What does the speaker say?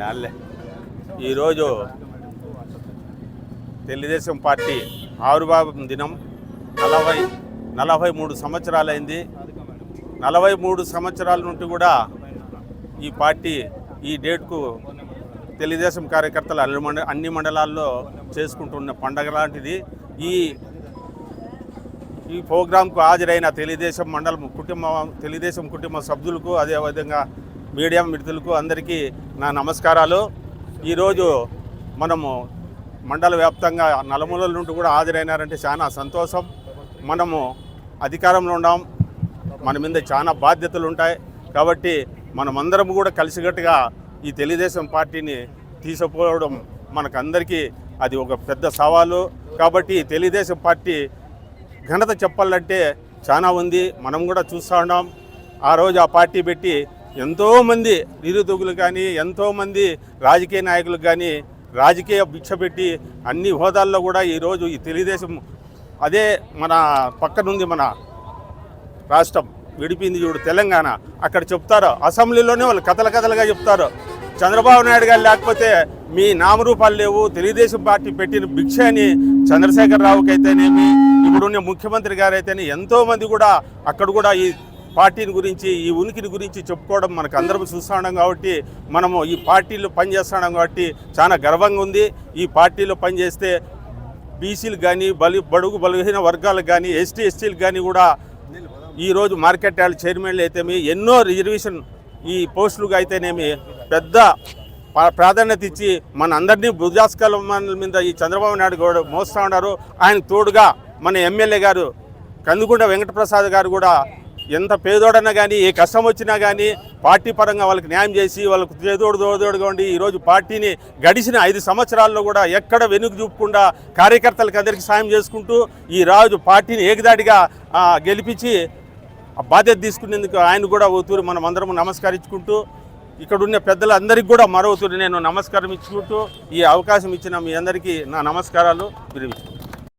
యాళ్ళే ఈరోజు తెలుగుదేశం పార్టీ ఆవిర్భావం దినం. నలభై నలభై మూడు సంవత్సరాలైంది. నలభై మూడు సంవత్సరాల నుండి కూడా ఈ పార్టీ ఈ డేట్కు తెలుగుదేశం కార్యకర్తలు అన్ని మండ అన్ని మండలాల్లో చేసుకుంటున్న పండగ లాంటిది. ఈ ఈ ప్రోగ్రాంకు హాజరైన తెలుగుదేశం మండలం కుటుంబ తెలుగుదేశం కుటుంబ సభ్యులకు అదేవిధంగా మీడియా మిత్రులకు అందరికీ నా నమస్కారాలు. ఈరోజు మనము మండల వ్యాప్తంగా నలుమూలల నుండి కూడా హాజరైనారంటే చాలా సంతోషం. మనము అధికారంలో ఉన్నాం. మన మీద చాలా బాధ్యతలు ఉంటాయి. కాబట్టి మనమందరం కూడా కలిసికట్టుగా ఈ తెలుగుదేశం పార్టీని తీసుకుపోవడం మనకందరికీ అది ఒక పెద్ద సవాలు. కాబట్టి తెలుగుదేశం పార్టీ ఘనత చెప్పాలంటే చాలా ఉంది. మనం కూడా చూస్తూ ఉన్నాం. ఆ రోజు ఆ పార్టీ పెట్టి ఎంతోమంది నిరుద్యోగులు కానీ ఎంతోమంది రాజకీయ నాయకులు కానీ రాజకీయ భిక్ష పెట్టి అన్ని హోదాల్లో కూడా ఈరోజు ఈ తెలుగుదేశం అదే మన పక్కనుంది మన రాష్ట్రం విడిపింది చూడు తెలంగాణ. అక్కడ చెప్తారు అసెంబ్లీలోనే వాళ్ళు కథల కథలుగా చెప్తారు. చంద్రబాబు నాయుడు గారు లేకపోతే మీ నామరూపాలు లేవు తెలుగుదేశం పార్టీ పెట్టిన భిక్ష అని చంద్రశేఖరరావుకి అయితేనేమి ఇప్పుడున్న ముఖ్యమంత్రి గారు అయితేనే కూడా అక్కడ కూడా ఈ పార్టీని గురించి ఈ ఉనికిని గురించి చెప్పుకోవడం మనకు అందరం చూస్తున్నాం కాబట్టి మనము ఈ పార్టీలో పనిచేస్తున్నాం కాబట్టి చాలా గర్వంగా ఉంది. ఈ పార్టీలో పనిచేస్తే బీసీలు కానీ బలి బడుగు బలహీన వర్గాలకు కానీ ఎస్టీ ఎస్టీలకు కానీ కూడా ఈరోజు మార్కెట్ యార్డ్ చైర్మన్లు అయితేమి ఎన్నో రిజర్వేషన్ ఈ పోస్టులుగా అయితేనేమి పెద్ద ప్రాధాన్యత ఇచ్చి మన అందరినీ భుజాస్కాల మీద ఈ చంద్రబాబు నాయుడు కూడా మోస్తూ ఉన్నారు. ఆయన తోడుగా మన ఎమ్మెల్యే గారు కందుకుంట వెంకటప్రసాద్ గారు కూడా ఎంత పేదోడన్నా కానీ ఏ కష్టం వచ్చినా కానీ పార్టీ పరంగా వాళ్ళకి న్యాయం చేసి వాళ్ళకు చేదోడు దోదోడుగా ఉండి ఈరోజు పార్టీని గడిచిన ఐదు సంవత్సరాల్లో కూడా ఎక్కడ వెనుక చూపకుండా కార్యకర్తలకు అందరికీ సాయం చేసుకుంటూ ఈ రాజు పార్టీని ఏకదాటిగా గెలిపించి బాధ్యత తీసుకునేందుకు ఆయన కూడా ఓతూరు మనం అందరం నమస్కరించుకుంటూ ఇక్కడ ఉన్న పెద్దలందరికీ కూడా మరో నేను నమస్కారం ఇచ్చుకుంటూ ఈ అవకాశం ఇచ్చిన మీ అందరికీ నా నమస్కారాలు. విరమిస్తున్నాను